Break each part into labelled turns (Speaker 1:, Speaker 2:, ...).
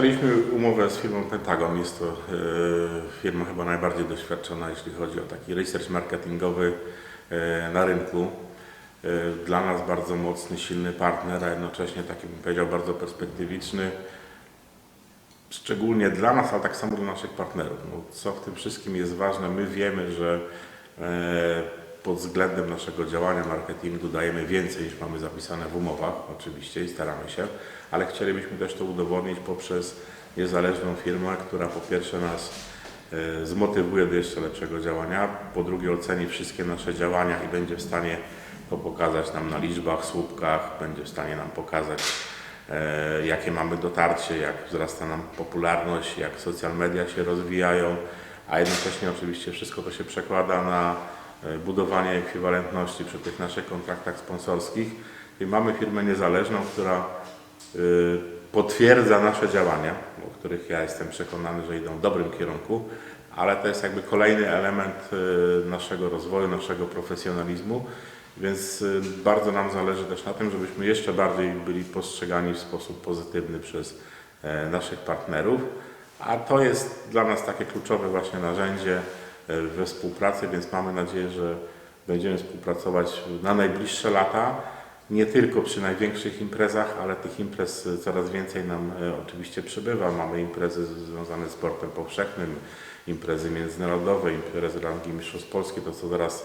Speaker 1: Podpisaliśmy umowę z firmą Pentagon. Jest to e, firma chyba najbardziej doświadczona, jeśli chodzi o taki research marketingowy e, na rynku. E, Dla nas bardzo mocny, silny partner, a jednocześnie taki bym powiedział bardzo perspektywiczny. Szczególnie dla nas, ale tak samo dla naszych partnerów. No, co w tym wszystkim jest ważne, my wiemy, że pod względem naszego działania marketingu dajemy więcej niż mamy zapisane w umowach, oczywiście i staramy się, ale chcielibyśmy też to udowodnić poprzez niezależną firmę, która po pierwsze nas e, zmotywuje do jeszcze lepszego działania, po drugie oceni wszystkie nasze działania i będzie w stanie to pokazać nam na liczbach, słupkach, będzie w stanie nam pokazać e, jakie mamy dotarcie, jak wzrasta nam popularność, jak social media się rozwijają, a jednocześnie oczywiście wszystko to się przekłada na budowanie ekwiwalentności przy tych naszych kontraktach sponsorskich. I mamy firmę niezależną, która y, potwierdza nasze działania, o których ja jestem przekonany, że idą w dobrym kierunku, ale to jest jakby kolejny element y, naszego rozwoju, naszego profesjonalizmu, więc bardzo nam zależy też na tym, żebyśmy jeszcze bardziej byli postrzegani w sposób pozytywny przez e, naszych partnerów, a to jest dla nas takie kluczowe właśnie narzędzie e, we współpracy, więc mamy nadzieję, że będziemy współpracować na najbliższe lata nie tylko przy największych imprezach, ale tych imprez e, coraz więcej nam e, oczywiście przybywa. Mamy imprezy związane z sportem powszechnym, imprezy międzynarodowe, imprezy rangi Mistrzostw Polski, to co teraz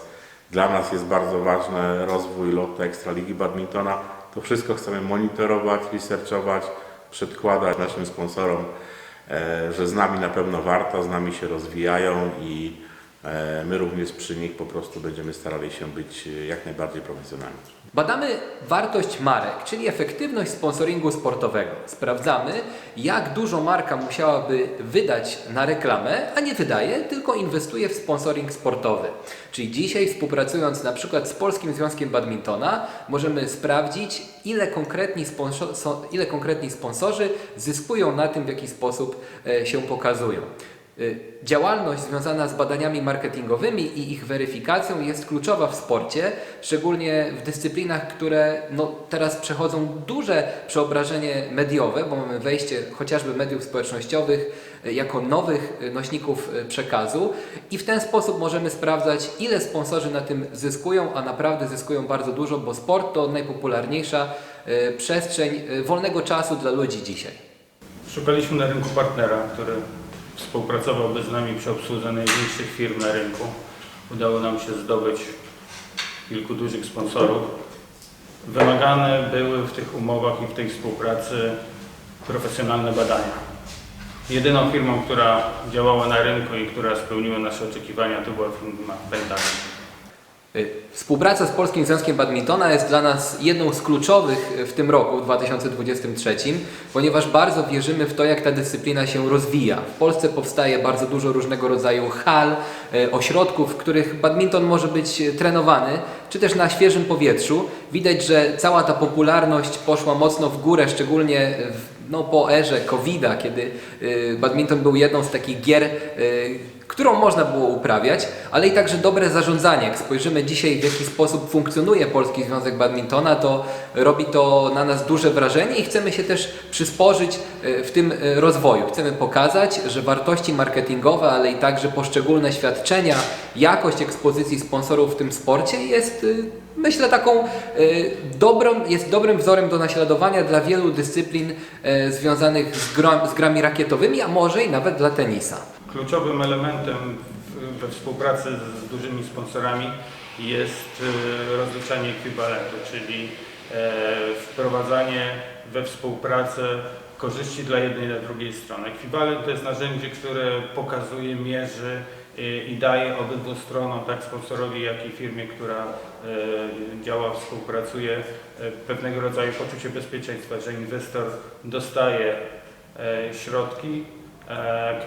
Speaker 1: dla nas jest bardzo ważne, rozwój lotu Ekstraligi Badmintona. To wszystko chcemy monitorować, researchować, przedkładać naszym sponsorom, e, że z nami na pewno warto, z nami się rozwijają i e, my również przy nich po prostu będziemy starali się być e, jak najbardziej profesjonalni.
Speaker 2: Badamy wartość marek, czyli efektywność sponsoringu sportowego. Sprawdzamy, jak dużo marka musiałaby wydać na reklamę, a nie wydaje, tylko inwestuje w sponsoring sportowy. Czyli dzisiaj współpracując na przykład z Polskim Związkiem Badmintona, możemy sprawdzić, ile konkretni, sponsor, so- ile konkretni sponsorzy zyskują na tym, w jaki sposób e, się pokazują. Y, Działalność związana z badaniami marketingowymi i ich weryfikacją jest kluczowa w sporcie, szczególnie w dyscyplinach, które no, teraz przechodzą duże przeobrażenie mediowe, bo mamy wejście chociażby mediów społecznościowych y, jako nowych nośników y, przekazu i w ten sposób możemy sprawdzać, ile sponsorzy na tym zyskują, a naprawdę zyskują bardzo dużo, bo sport to najpopularniejsza przestrzeń wolnego czasu dla ludzi dzisiaj.
Speaker 3: Szukaliśmy na rynku partnera, który współpracowałby z nami przy obsłudze największych firm na rynku. Udało nam się zdobyć kilku dużych sponsorów. Wymagane były w tych umowach i w tej współpracy profesjonalne badania. Jedyną firmą, która działała na rynku i która spełniła nasze oczekiwania, to była firma Pentagon.
Speaker 2: Y, Współpraca z Polskim Związkiem Badmintona jest dla nas jedną z kluczowych w tym roku, 2023, ponieważ bardzo wierzymy w to, jak ta dyscyplina się rozwija. W Polsce powstaje bardzo dużo różnego rodzaju hal, y, ośrodków, w których badminton może być y, trenowany, czy też na świeżym powietrzu. Widać, że cała ta popularność poszła mocno w górę, szczególnie w, no, po erze COVID-a, kiedy y, badminton był jedną z takich gier, y, którą można było uprawiać, ale i także dobre zarządzanie. Jak spojrzymy dzisiaj, w jaki sposób funkcjonuje Polski Związek Badmintona, to robi to na nas duże wrażenie i chcemy się też przysporzyć e, w tym e, rozwoju. Chcemy pokazać, że wartości marketingowe, ale i także poszczególne świadczenia, jakość ekspozycji sponsorów w tym sporcie jest e, myślę taką dobrą, jest dobrym wzorem do naśladowania dla wielu dyscyplin związanych z grami rakietowymi, a może i nawet dla tenisa.
Speaker 3: Kluczowym elementem we współpracy z, dużymi sponsorami jest e, rozliczanie ekwiwalentu, czyli e, wprowadzanie we współpracę korzyści dla jednej i dla drugiej strony. Ekwiwalent to jest narzędzie, które pokazuje, mierzy e, i daje obydwu stronom, tak sponsorowi, jak i firmie, która e, działa, współpracuje, pewnego rodzaju poczucie bezpieczeństwa, że inwestor dostaje e, środki,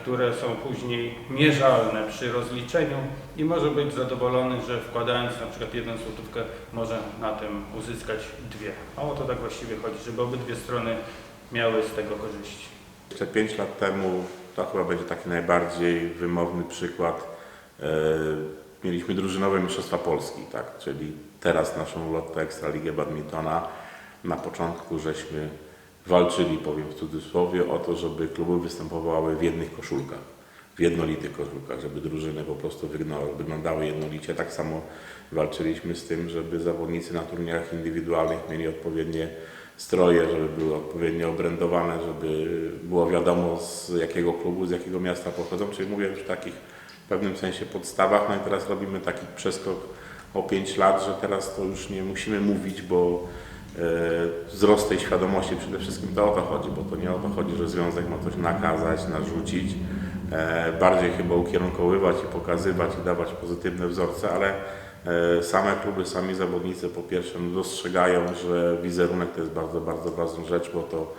Speaker 3: które są później mierzalne przy rozliczeniu i może być zadowolony, że wkładając na przykład jedną złotówkę może na tym uzyskać dwie. A o to tak właściwie chodzi, żeby obydwie strony miały z tego korzyści.
Speaker 1: Jeszcze 5 lat temu to chyba będzie taki najbardziej wymowny przykład. E, mieliśmy drużynowe Mistrzostwa Polski, tak? czyli teraz naszą Lotto Ekstraligę Badmintona. Na początku żeśmy walczyli, powiem w cudzysłowie, o to, żeby kluby występowały w jednych koszulkach, w jednolitych koszulkach, żeby drużyny po prostu wyglądały jednolicie. Tak samo walczyliśmy z tym, żeby zawodnicy na turniejach indywidualnych mieli odpowiednie stroje, żeby były odpowiednio obrędowane, żeby było wiadomo z jakiego klubu, z jakiego miasta pochodzą, czyli mówię już w takich w pewnym sensie podstawach. No i teraz robimy taki przeskok o 5 lat, że teraz to już nie musimy mówić, bo wzrost tej świadomości przede wszystkim to o to chodzi, bo to nie o to chodzi, że związek ma coś nakazać, narzucić, e, bardziej chyba ukierunkowywać i pokazywać i dawać pozytywne wzorce, ale e, same kluby, sami zawodnicy po pierwsze no, dostrzegają, że wizerunek to jest bardzo, bardzo ważna rzecz, bo to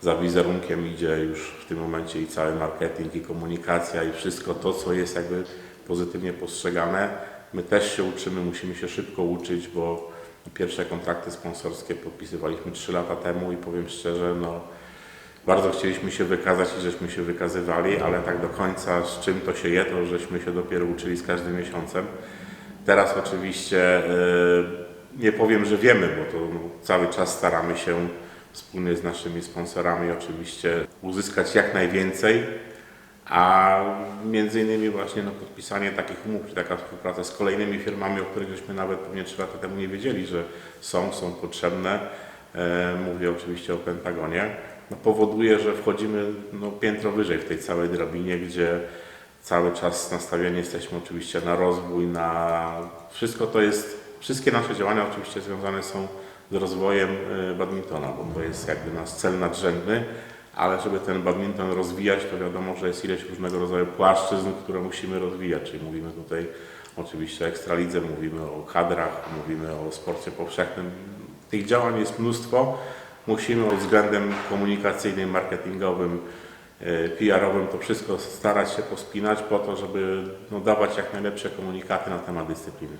Speaker 1: za wizerunkiem idzie już w tym momencie i cały marketing, i komunikacja, i wszystko to, co jest jakby pozytywnie postrzegane. My też się uczymy, musimy się szybko uczyć, bo pierwsze kontrakty sponsorskie podpisywaliśmy 3 lata temu i powiem szczerze, no bardzo chcieliśmy się wykazać i żeśmy się wykazywali, ale tak do końca z czym to się je, to żeśmy się dopiero uczyli z każdym miesiącem. Teraz oczywiście e, nie powiem, że wiemy, bo to no, cały czas staramy się wspólnie z naszymi sponsorami oczywiście uzyskać jak najwięcej, a między innymi właśnie no, podpisanie takich umów, czy taka współpraca z kolejnymi firmami, o których żeśmy nawet pewnie 3 lata temu nie wiedzieli, że są, są potrzebne. E, mówię oczywiście o Pentagonie. No, powoduje, że wchodzimy no, piętro wyżej w tej całej drabinie, gdzie cały czas nastawieni jesteśmy oczywiście na rozwój, na wszystko to jest, wszystkie nasze działania oczywiście związane są z rozwojem e, badmintona, bo to jest jakby nasz cel nadrzędny, ale żeby ten badminton rozwijać, to wiadomo, że jest ileś różnego rodzaju płaszczyzn, które musimy rozwijać, czyli mówimy tutaj oczywiście o ekstralidze, mówimy o kadrach, mówimy o sporcie powszechnym. Tych działań jest mnóstwo. Musimy pod względem komunikacyjnym, marketingowym, e, PR-owym to wszystko starać się pospinać po to, żeby no, dawać jak najlepsze komunikaty na temat dyscypliny.